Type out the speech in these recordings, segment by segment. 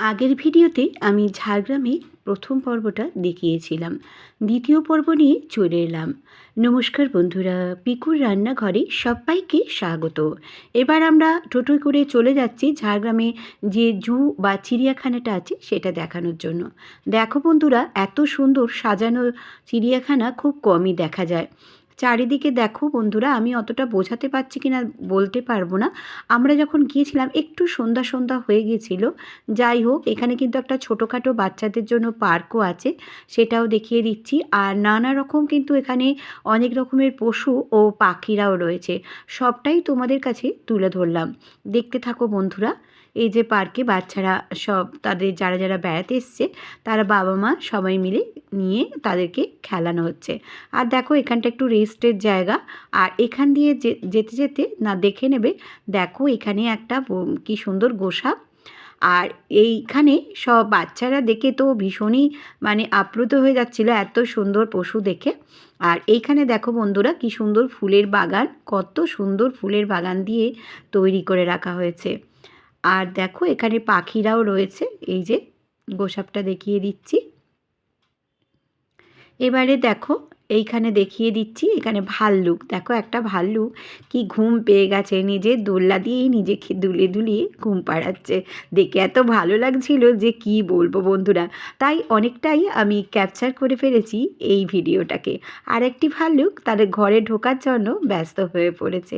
আগের ভিডিওতে আমি ঝাড়গ্রামে প্রথম পর্বটা দেখিয়েছিলাম। দ্বিতীয় পর্ব নিয়ে চলে এলাম। নমস্কার বন্ধুরা, পিকুর রান্নাঘরে সবাইকে স্বাগত। এবার আমরা টোটো করে চলে যাচ্ছি ঝাড়গ্রামে যে জু বা চিড়িয়াখানাটা আছে সেটা দেখানোর জন্য। দেখো বন্ধুরা, এত সুন্দর সাজানো চিড়িয়াখানা খুব কমই দেখা যায়। চারিদিকে দেখো বন্ধুরা, আমি অতটা বোঝাতে পারছি কিনা বলতে পারব না। আমরা যখন গিয়েছিলাম, একটু সন্ধ্যা সন্ধ্যা হয়ে গিয়েছিল। যাই হোক, এখানে কিন্তু একটা ছোটোখাটো বাচ্চাদের জন্য পার্কও আছে, সেটাও দেখিয়ে দিচ্ছি। আর নানা রকম কিন্তু এখানে অনেক রকমের পশু ও পাখিরাও রয়েছে। সবটাই তোমাদের কাছে তুলে ধরলাম। দেখতে থাকো বন্ধুরা। এই যে পার্কে বাচ্চারা সব তাদের যারা যারা বেড়াতে এসছে, তারা বাবা মা সবাই মিলে নিয়ে তাদেরকে খেলানো হচ্ছে। আর দেখো এখানটা একটু রেস্টের জায়গা। আর এখান দিয়ে যেতে যেতে না দেখে নেবে, দেখো এখানে একটা কি সুন্দর গোসা আর এইখানে সব বাচ্চারা দেখে তো ভীষণই মানে আপ্লুত হয়ে যাচ্ছিল এত সুন্দর পশু দেখে। আর এইখানে দেখো বন্ধুরা কি সুন্দর ফুলের বাগান, কত সুন্দর ফুলের বাগান দিয়ে তৈরি করে রাখা হয়েছে। আর দেখো, এখানে পাখিরাও রয়েছে। এই যে, গোসাপটা দেখিয়ে দিচ্ছি। এবারে দেখো, এইখানে দেখিয়ে দিচ্ছি, এখানে ভাল্লুক। দেখো, একটা ভাল্লুক কি ঘুম পেয়ে গেছে নিজের দোল্লা দিয়েই নিজেকে দুলে দুলিয়ে ঘুম পাড়াচ্ছে। দেখে এত ভালো লাগছিল যে কি বলব বন্ধুরা। তাই অনেকটাই আমি ক্যাপচার করে ফেলেছি এই ভিডিওটাকে। আর একটি ভাল্লুক তাদের ঘরে ঢোকার জন্য ব্যস্ত হয়ে পড়েছে।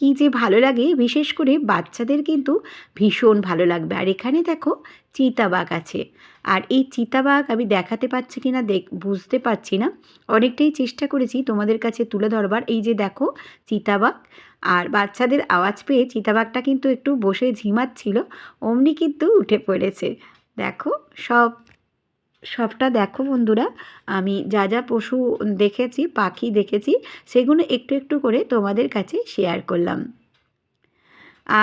কি যে ভালো লাগে, বিশেষ করে বাচ্চাদের কিন্তু ভীষণ ভালো লাগবে। আর এখানে দেখো চিতাবাঘ আছে। আর এই চিতাবাঘ আমি দেখাতে পারছি কি না দেখ, বুঝতে পারছি না। অনেকটাই চেষ্টা করেছি তোমাদের কাছে তুলে ধরবার। এই যে দেখো চিতাবাঘ। আর বাচ্চাদের আওয়াজ পেয়ে চিতাবাঘটা কিন্তু একটু বসে ঝিমাচ্ছিল, অমনি কিন্তু উঠে পড়েছে। দেখো সব সবটা দেখো বন্ধুরা। আমি যা যা পশু দেখেছি, পাখি দেখেছি, সেগুলো একটু একটু করে তোমাদের কাছে শেয়ার করলাম।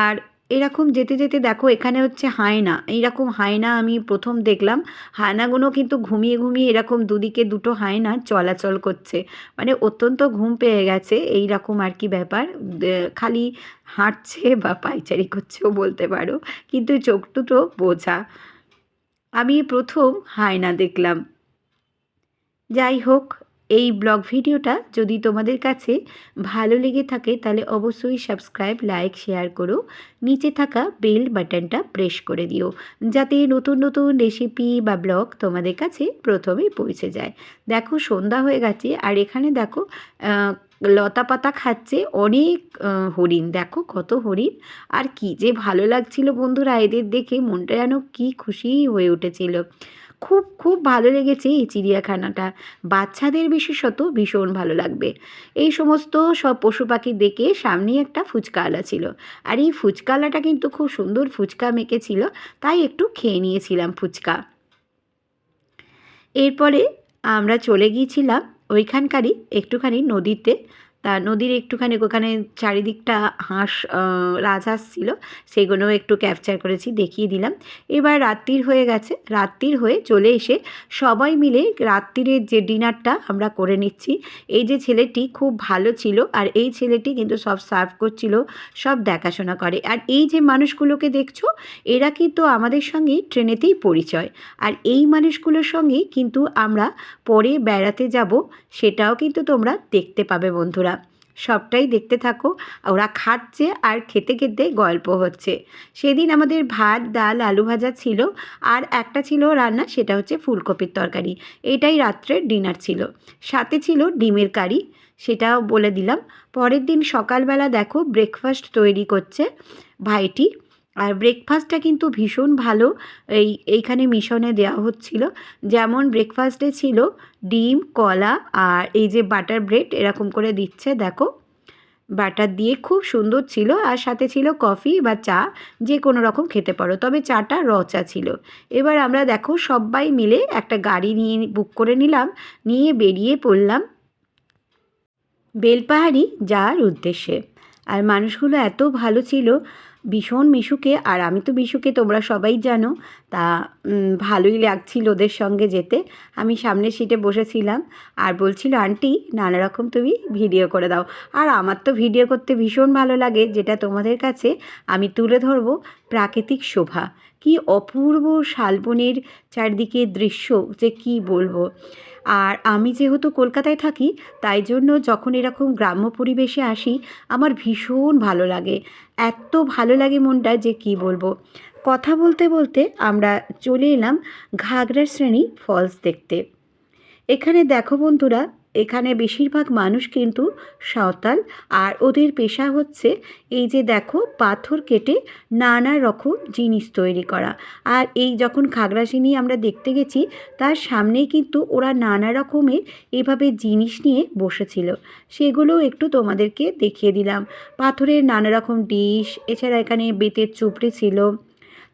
আর এরকম যেতে যেতে দেখো, এখানে হচ্ছে হায়না। এইরকম হায়না আমি প্রথম দেখলাম। হায়নাগুলো কিন্তু ঘুমিয়ে ঘুমিয়ে এরকম দুদিকে দুটো হায়না চলাচল করছে। মানে অত্যন্ত ঘুম পেয়ে গেছে এই রকম আর কি ব্যাপার। খালি হাঁটছে বা পাইচারি করছেও বলতে পারো, কিন্তু চোখ দুটো বোঝা। আমি প্রথম হায়না দেখলাম। যাই হোক এই ব্লগ ভিডিওটা যদি তোমাদের কাছে ভালো লেগে থাকে, তাহলে অবশ্যই সাবস্ক্রাইব, লাইক, শেয়ার করো। নিচে থাকা বেল বাটনটা প্রেস করে দিও, যাতে নতুন নতুন রেসিপি বা ব্লগ তোমাদের কাছে প্রথমে পৌঁছে যায়। দেখো, সন্ধ্যা হয়ে গেছে, আর এখানে দেখো লতা পাতা খাচ্ছে, অনেক হরিণ। দেখো কত হরিণ। আর কি যে ভালো লাগছিল বন্ধুরা এদের দেখে, মনটা যেন কি খুশি হয়ে উঠেছিল। খুব খুব ভালো লেগেছে এই চিড়িয়াখানাটা। বাচ্চাদের বিশেষত ভীষণ ভালো লাগবে। এই সমস্ত সব পশু পাখি দেখে সামনেই একটা ফুচকাওয়ালা ছিল। আর এই ফুচকাওয়ালাটা কিন্তু খুব সুন্দর ফুচকা মেখেছিল, তাই একটু খেয়ে নিয়েছিলাম ফুচকা। এরপরে আমরা চলে গিয়েছিলাম ওইখানকারই একটুখানি নদীতে তা নদীর একটুখানি ওখানে চারিদিকটা হাঁস রাজহাঁস ছিল সেগুলো একটু ক্যাপচার করেছি, দেখিয়ে দিলাম। এবার রাত্রির হয়ে গেছে, রাত্রির হয়ে চলে এসে সবাই মিলে রাত্রিরের যে ডিনারটা আমরা করে নিচ্ছি, এই যে ছেলেটি খুব ভালো ছিল, আর এই ছেলেটি কিন্তু সব সার্ভ করছিল, সব দেখাশোনা করে। আর এই যে মানুষগুলোকে দেখছ, এরা কিন্তু আমাদের সঙ্গে ট্রেনেতেই পরিচয়, আর এই মানুষগুলোর সঙ্গে কিন্তু আমরা পরে বেড়াতে যাব, সেটাও কিন্তু তোমরা দেখতে পাবে বন্ধুরা। সবটাই দেখতে থাকো। ওরা খাচ্ছে আর খেতে খেতে গল্প হচ্ছে। সেদিন আমাদের ভাত, ডাল, আলু ভাজা ছিল আর একটা ছিল রান্না, সেটা হচ্ছে ফুলকপির তরকারি। এটাই রাত্রের ডিনার ছিল। সাথে ছিল ডিমের কারি, সেটাও বলে দিলাম। পরের দিন সকালবেলা দেখো ব্রেকফাস্ট তৈরি করছে ভাইটি। আর ব্রেকফাস্টটা কিন্তু ভীষণ ভালো। এই, এইখানে মিশনে দেওয়া হচ্ছিল। যেমন ব্রেকফাস্টে ছিল ডিম, কলা আর এই যে বাটার ব্রেড এরকম করে দিচ্ছে, দেখো। বাটার দিয়ে খুব সুন্দর ছিল আর সাথে ছিল কফি বা চা, যে কোনো রকম খেতে পারো। তবে চাটা র চা ছিল। এবার আমরা দেখো সবাই মিলে একটা গাড়ি নিয়ে বুক করে নিলাম, নিয়ে বেরিয়ে পড়লাম বেলপাহাড়ি যাওয়ার উদ্দেশ্যে। আর মানুষগুলো এত ভালো ছিল। ভীষণ মিশুকে, আর আমি তো বিশুকে তোমরা সবাই জানো, তা ভালোই লাগছিল ওদের সঙ্গে যেতে। আমি সামনের সিটে বসেছিলাম, আর বলছিল, আন্টি, নানা রকম তুমি ভিডিও করে দাও। আর আমার তো ভিডিও করতে ভীষণ ভালো লাগে, যেটা তোমাদের কাছে আমি তুলে ধরবো, প্রাকৃতিক শোভা। কি অপূর্ব শালবনের চারদিকে দৃশ্য, যে কি বলব। আর আমি যেহেতু কলকাতায় থাকি, তাই জন্য যখন এরকম গ্রাম্য পরিবেশে আসি, আমার ভীষণ ভালো লাগে। এত ভালো লাগে মনটা যে কি বলব। কথা বলতে বলতে আমরা চলে এলাম ঘাগরা শ্রেণি ফলস দেখতে। এখানে দেখো বন্ধুরা এখানে বেশিরভাগ মানুষ কিন্তু সাঁওতাল। আর ওদের পেশা হচ্ছে এই যে দেখো, পাথর কেটে নানা রকম জিনিস তৈরি করা। আর এই যখন খাগড়াছড়ি আমরা দেখতে গেছি, তার সামনেই কিন্তু ওরা নানা রকমের এভাবে জিনিস নিয়ে বসেছিল। সেগুলোও একটু তোমাদেরকে দেখিয়ে দিলাম। পাথরের নানা রকম ডিশ, এছাড়া এখানে বেতের চুপড়ি ছিল।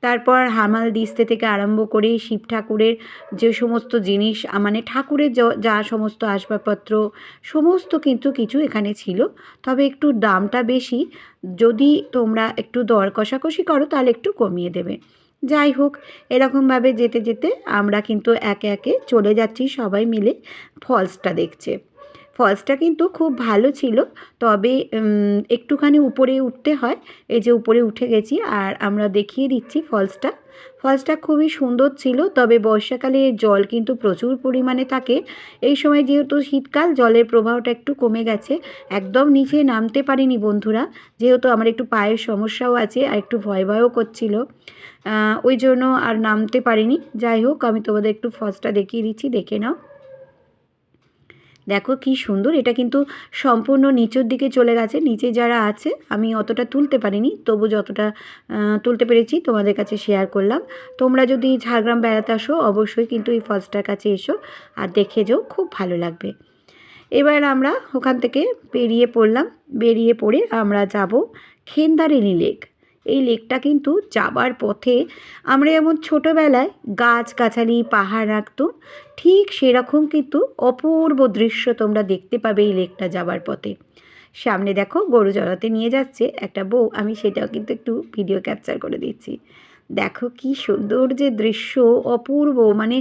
তারপর হামাল দিস্তে থেকে আরম্ভ করে শিব ঠাকুরের যে সমস্ত জিনিস মানে ঠাকুরের যা সমস্ত আসবাবপত্র, সমস্ত কিন্তু কিছু এখানে ছিল। তবে একটু দামটা বেশি। যদি তোমরা একটু দর কষাকষি করো, তাহলে একটু কমিয়ে দেবে। যাই হোক, এরকমভাবে যেতে যেতে আমরা কিন্তু একে একে চলে যাচ্ছি সবাই মিলে ফলসটা দেখছে। ফলসটা কিন্তু খুব ভালো ছিল। তবে একটুখানি উপরে উঠতে হয়। এই যে উপরে উঠে গেছি আর আমরা দেখিয়ে দিচ্ছি ফলসটা। ফলসটা খুবই সুন্দর ছিল, তবে বর্ষাকালে জল কিন্তু প্রচুর পরিমাণে থাকে। এই সময় যেহেতু শীতকাল, জলের প্রবাহটা একটু কমে গেছে। একদম নিচে নামতে পারিনি বন্ধুরা। যেহেতু আমার একটু পায়ের সমস্যাও আছে আর একটু ভয় ভয়ও করছিল। ওই জন্য আর নামতে পারিনি। যাই হোক, আমি তোমাদের একটু ফলসটা দেখিয়ে দিচ্ছি, দেখে নাও। দেখো কি সুন্দর, এটা কিন্তু সম্পূর্ণ নিচের দিকে চলে গেছে, নিচে যারা আছে, আমি অতটা তুলতে পারিনি, তবু যতটা তুলতে পেরেছি তোমাদের কাছে শেয়ার করলাম। তোমরা যদি ঝাড়গ্রাম বেড়াতে আসো, অবশ্যই কিন্তু এই ফলসটার কাছে এসো আর দেখে যাও, খুব ভালো লাগবে। এবার আমরা ওখান থেকে বেরিয়ে পড়লাম, বেরিয়ে পড়ে আমরা যাব খেন্দারেনি লেক এই লেকটা কিন্তু যাবার পথে আমরা যেমন ছোটোবেলায় গাছগাছালি পাহাড় রাখতো। ঠিক সেরকম কিন্তু অপূর্ব দৃশ্য তোমরা দেখতে পাবে এই লেকটা যাবার পথে। সামনে দেখো, গরু চড়াতে নিয়ে যাচ্ছে একটা বউ। আমি সেটাও কিন্তু একটু ভিডিও ক্যাপচার করে দিচ্ছি। দেখো কি সুন্দর যে দৃশ্য, অপূর্ব। মানে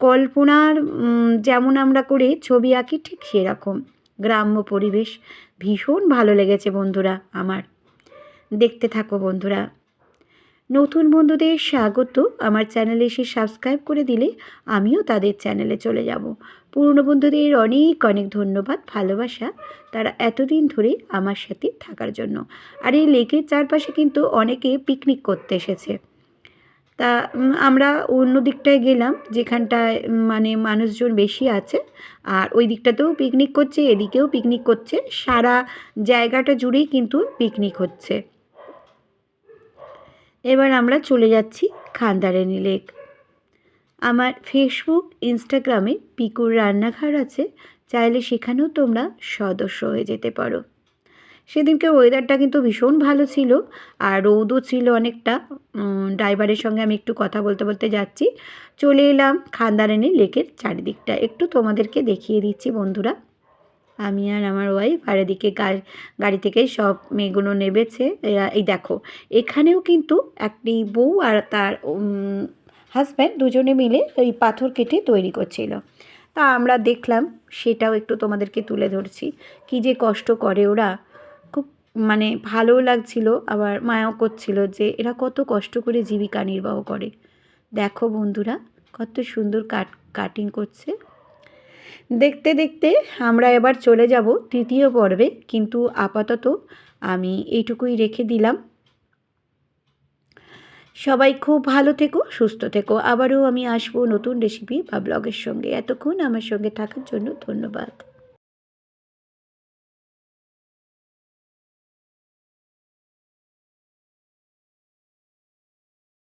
কল্পনার যেমন আমরা করে ছবি আঁকি ঠিক সেরকম। গ্রাম্য পরিবেশ ভীষণ ভালো লেগেছে বন্ধুরা আমার। দেখতে থাকো বন্ধুরা। নতুন বন্ধুদের স্বাগত। আমার চ্যানেলে এসে সাবস্ক্রাইব করে দিলে আমিও তাদের চ্যানেলে চলে যাব। পুরনো বন্ধুদের অনেক অনেক ধন্যবাদ, ভালোবাসা তারা এতদিন ধরে আমার সাথে থাকার জন্য। আর এই লেকের চারপাশে কিন্তু অনেকে পিকনিক করতে এসেছে। তা আমরা অন্য দিকটায় গেলাম, যেখানটায় মানে মানুষজন বেশি আছে। আর ওই দিকটাতেও পিকনিক করছে, এদিকেও পিকনিক করছে। সারা জায়গাটা জুড়েই কিন্তু পিকনিক হচ্ছে। এবার আমরা চলে যাচ্ছি খান্দারানি লেক। আমার ফেসবুক ইনস্টাগ্রামে পিকুর রান্নাঘর আছে, চাইলে সেখানেও তোমরা সদস্য হয়ে যেতে পারো। সেদিনকে ওয়েদারটা কিন্তু ভীষণ ভালো ছিল, আর রৌদও ছিল অনেকটা। ড্রাইভারের সঙ্গে আমি একটু কথা বলতে বলতে যাচ্ছি। চলে এলাম খান্দারানি লেকের চারিদিকটা। একটু তোমাদেরকে দেখিয়ে দিচ্ছি বন্ধুরা। আমি আর আমার ওয়াইফ আর এদিকে গাড়ি থেকে সব মেয়েগুলো নেবেছে এরা এই দেখো, এখানেও কিন্তু একটি বউ আর তার হাজব্যান্ড দুজনে মিলে ওই পাথর কেটে তৈরি করছিল। তা আমরা দেখলাম, সেটাও একটু তোমাদেরকে তুলে ধরছি। কি যে কষ্ট করে ওরা। খুব মানে ভালোও লাগছিল, আবার মায়াও করছিল যে এরা কত কষ্ট করে জীবিকা নির্বাহ করে। দেখো বন্ধুরা, কত সুন্দর কাট কাটিং করছে। দেখতে দেখতে আমরা এবার চলে যাব তৃতীয় পর্বে, কিন্তু আপাতত আমি এইটুকুই রেখে দিলাম। সবাই খুব ভালো থেকো, সুস্থ থেকো। আবারও আমি আসব নতুন রেসিপি বা ব্লগের সঙ্গে। এতক্ষণ আমার সঙ্গে থাকার জন্য ধন্যবাদ।